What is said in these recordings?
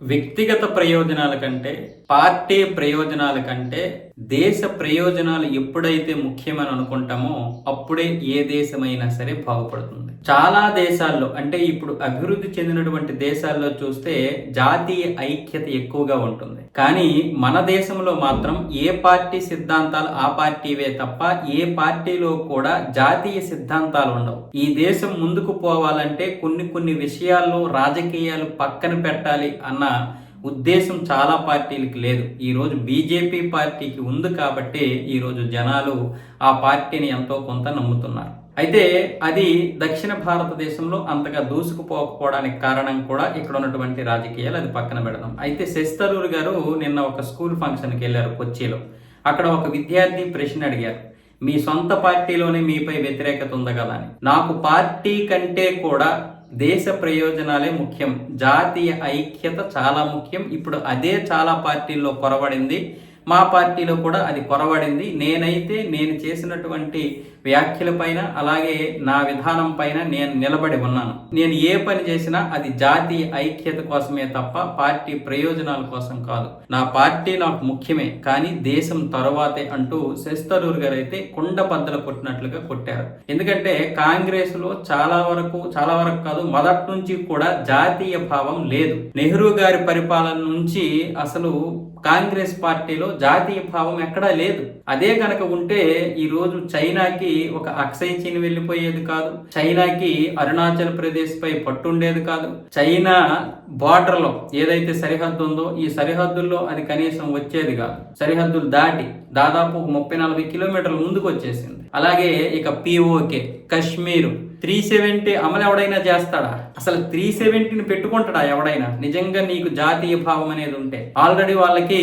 వ్యక్తిగత ప్రయోజనాల కంటే పార్టీ ప్రయోజనాల కంటే దేశ ప్రయోజనాలు ఎప్పుడైతే ముఖ్యమని అనుకుంటామో అప్పుడే ఏ దేశమైనా సరే బాగుపడుతుంది. చాలా దేశాల్లో అంటే ఇప్పుడు అభివృద్ధి చెందినటువంటి దేశాల్లో చూస్తే జాతీయ ఐక్యత ఎక్కువగా ఉంటుంది. కానీ మన దేశంలో మాత్రం ఏ పార్టీ సిద్ధాంతాలు ఆ పార్టీవే తప్ప ఏ పార్టీలో కూడా జాతీయ సిద్ధాంతాలు ఉండవు. ఈ దేశం ముందుకు పోవాలంటే కొన్ని కొన్ని విషయాల్లో రాజకీయాలు పక్కన పెట్టాలి అన్న ఉద్దేశం చాలా పార్టీలకి లేదు. ఈరోజు బీజేపీ పార్టీకి ఉంది కాబట్టి ఈరోజు జనాలు ఆ పార్టీని ఎంతో కొంత నమ్ముతున్నారు. అయితే అది దక్షిణ భారతదేశంలో అంతగా దూసుకుపోకపోవడానికి కారణం కూడా ఇక్కడ ఉన్నటువంటి రాజకీయాలు అది పక్కన పెడదాం. అయితే శశితరూర్ గారు నిన్న ఒక స్కూల్ ఫంక్షన్కి వెళ్ళారు కొచ్చిలో. అక్కడ ఒక విద్యార్థి ప్రశ్న అడిగారు. మీ సొంత పార్టీలోనే మీపై వ్యతిరేకత ఉంది కదా? అని. నాకు పార్టీ కంటే కూడా దేశ ప్రయోజనాలే ముఖ్యం. జాతీయ ఐక్యత చాలా ముఖ్యం. ఇప్పుడు అదే చాలా పార్టీల్లో కొరబడింది మా పార్టీలో కూడా అది కొరబడింది నేనైతే నేను చేసినటువంటి వ్యాఖ్యల పైన అలాగే నా విధానం పైన నేను నిలబడి ఉన్నాను. నేను ఏ పని చేసినా అది జాతీయ ఐక్యత కోసమే తప్ప పార్టీ ప్రయోజనాల కోసం కాదు. నా పార్టీ నాకు ముఖ్యమే కానీ దేశం తరువాతే అంటూ శశితరూర్ గారు అయితే కుండ బద్దలు కొట్టినట్లుగా కొట్టారు. ఎందుకంటే కాంగ్రెస్లో చాలా వరకు చాలా వరకు కాదు మొదటి నుంచి కూడా జాతీయ భావం లేదు. నెహ్రూ గారి పరిపాలన నుంచి అసలు కాంగ్రెస్ పార్టీలో జాతీయ భావం ఎక్కడా లేదు. అదే కనుక ఉంటే ఈ రోజు చైనాకి ఒక అక్షయ చీన్ వెళ్ళిపోయేది కాదు. చైనాకి అరుణాచల్ ప్రదేశ్ పై పట్టుండేది కాదు. చైనా బార్డర్లో ఏదైతే సరిహద్దు ఉందో ఈ సరిహద్దుల్లో అది కనీసం వచ్చేది కాదు. సరిహద్దులు దాటి దాదాపు ముప్పై నలభై కిలోమీటర్ల ముందుకు వచ్చేసింది. అలాగే ఇక పిఓకే కశ్మీరు త్రీ సెవెంటీ అమలు ఎవడైనా చేస్తాడా? అసలు త్రీ సెవెంటీని పెట్టుకుంటాడా ఎవడైనా? నిజంగా నీకు జాతీయ భావం అనేది ఉంటే. ఆల్రెడీ వాళ్ళకి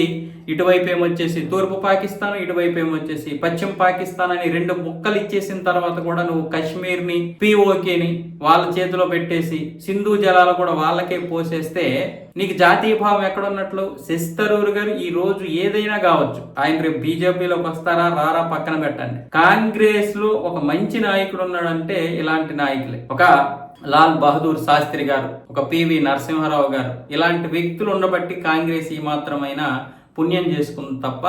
ఇటువైపు ఏమొచ్చేసి తూర్పు పాకిస్తాన్ ఇటువైపు ఏమొచ్చేసి పశ్చిమ పాకిస్తాన్ అని రెండు ముక్కలు ఇచ్చేసిన తర్వాత కూడా నువ్వు కశ్మీర్ని పిఓకేని వాళ్ళ చేతిలో పెట్టేసి సింధు జలాలు కూడా వాళ్ళకే పోసేస్తే నీకు జాతీయ భావం ఎక్కడున్నట్లు? శశితరూర్ గారు ఈ రోజు ఏదైనా కావచ్చు. ఆయన రేపు బీజేపీలోకి వస్తారా? రారా? పక్కన పెట్టండి. కాంగ్రెస్లో ఒక మంచి నాయకుడు ఉన్నాడంటే ఇలాంటి నాయకులే. ఒక లాల్ బహదూర్ శాస్త్రి గారు ఒక పివి నరసింహారావు గారు. ఇలాంటి వ్యక్తులు ఉండబట్టి కాంగ్రెస్ ఈ మాత్రమైనా పుణ్యం చేసుకుంది తప్ప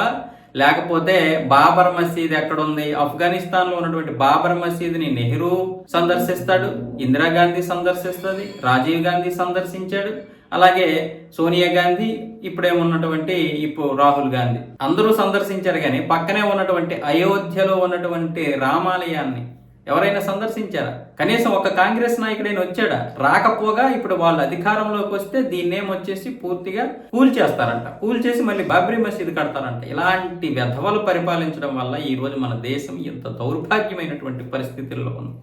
లేకపోతే బాబర్ మసీద్ ఎక్కడుంది? ఆఫ్ఘనిస్తాన్లో ఉన్నటువంటి బాబర్ మసీద్ని నెహ్రూ సందర్శిస్తాడు ఇందిరాగాంధీ సందర్శిస్తుంది రాజీవ్ గాంధీ సందర్శించాడు అలాగే సోనియా గాంధీ ఇప్పుడేమున్నటువంటి ఇప్పుడు రాహుల్ గాంధీ. అందరూ సందర్శించారు కానీ పక్కనే ఉన్నటువంటి అయోధ్యలో ఉన్నటువంటి రామాలయాన్ని ఎవరైనా సందర్శించారా? కనీసం ఒక కాంగ్రెస్ నాయకుడైనా వచ్చాడా? రాకపోగా ఇప్పుడు వాళ్ళు అధికారంలోకి వస్తే దీన్నేం వచ్చేసి పూర్తిగా కూల్ చేస్తారంట. కూల్ చేసి మళ్ళీ బాబ్రీ మసీద్ కడతారంట. ఇలాంటి వ్యధవలు పరిపాలించడం వల్ల ఈరోజు మన దేశం ఇంత దౌర్భాగ్యమైనటువంటి పరిస్థితుల్లో ఉంది.